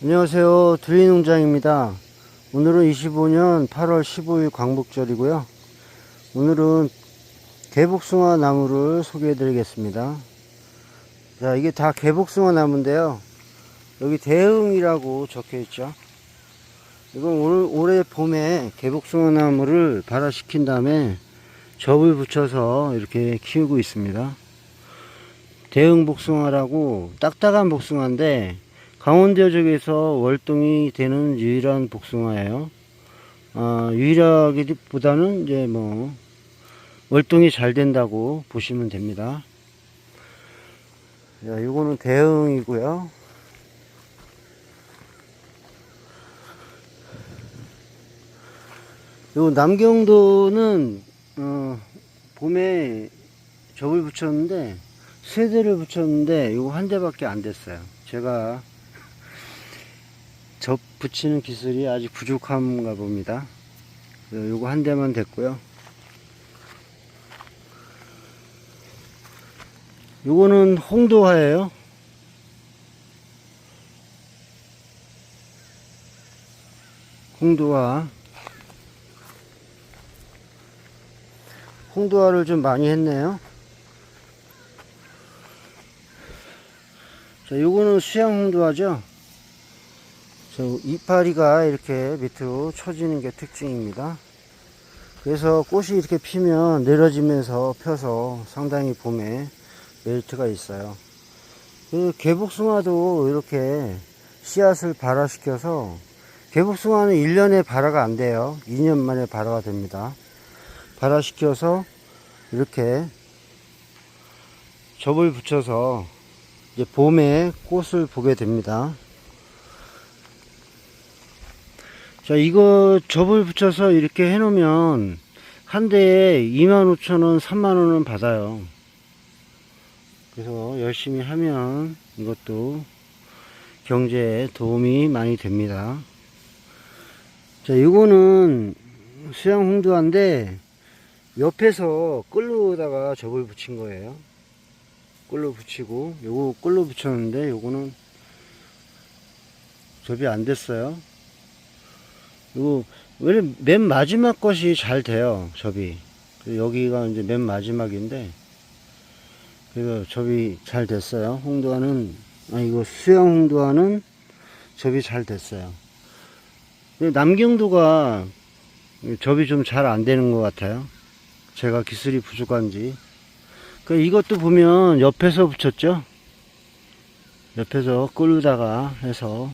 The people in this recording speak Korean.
안녕하세요. 두리농장입니다. 오늘은 25년 8월 15일 광복절이고요. 오늘은 개복숭아 나무를 소개해 드리겠습니다. 자, 이게 다 개복숭아 나무인데요. 여기 대흥이라고 적혀 있죠. 이건 올, 올해 봄에 개복숭아 나무를 발화시킨 다음에 접을 붙여서 이렇게 키우고 있습니다. 대흥 복숭아라고 딱딱한 복숭아인데 강원도 지역에서 월동이 되는 유일한 복숭아예요. 아, 유일하기보다는 이제 뭐 월동이 잘 된다고 보시면 됩니다. 자, 요거는 대응이고요. 요 남경도는 어, 봄에 접을 붙였는데 세 대를 붙였는데 요거 한 대밖에 안 됐어요. 제가 접 붙이는 기술이 아직 부족한가 봅니다. 요거 한 대만 됐고요. 요거는 홍도화예요. 홍도화. 홍도화를 좀 많이 했네요. 자, 요거는 수양 홍도화죠. 저 이파리가 이렇게 밑으로 쳐지는 게 특징입니다. 그래서 꽃이 이렇게 피면 내려지면서 펴서 상당히 봄에 메리트가 있어요. 그 개복숭아도 이렇게 씨앗을 발화시켜서 개복숭아는 1년에 발화가 안 돼요. 2년 만에 발화가 됩니다. 발화시켜서 이렇게 접을 붙여서 이제 봄에 꽃을 보게 됩니다. 자, 이거 접을 붙여서 이렇게 해 놓으면 한 대에 25,000원, 3만원은 받아요. 그래서 열심히 하면 이것도 경제에 도움이 많이 됩니다. 자, 이거는 수양 홍두화인데 옆에서 끌로다가 접을 붙인 거예요. 끌로 붙이고 요거 끌로 붙였는데 요거는 접이 안 됐어요. 이거 왜맨 마지막 것이 잘 돼요 접이. 여기가 이제 맨 마지막인데 그래서 접이 잘 됐어요. 홍도화는 아 이거 수영 홍도화는 접이 잘 됐어요. 남경도가 접이 좀 잘 안 되는 것 같아요. 제가 기술이 부족한지. 그 이것도 보면 옆에서 붙였죠? 옆에서 끌다가 해서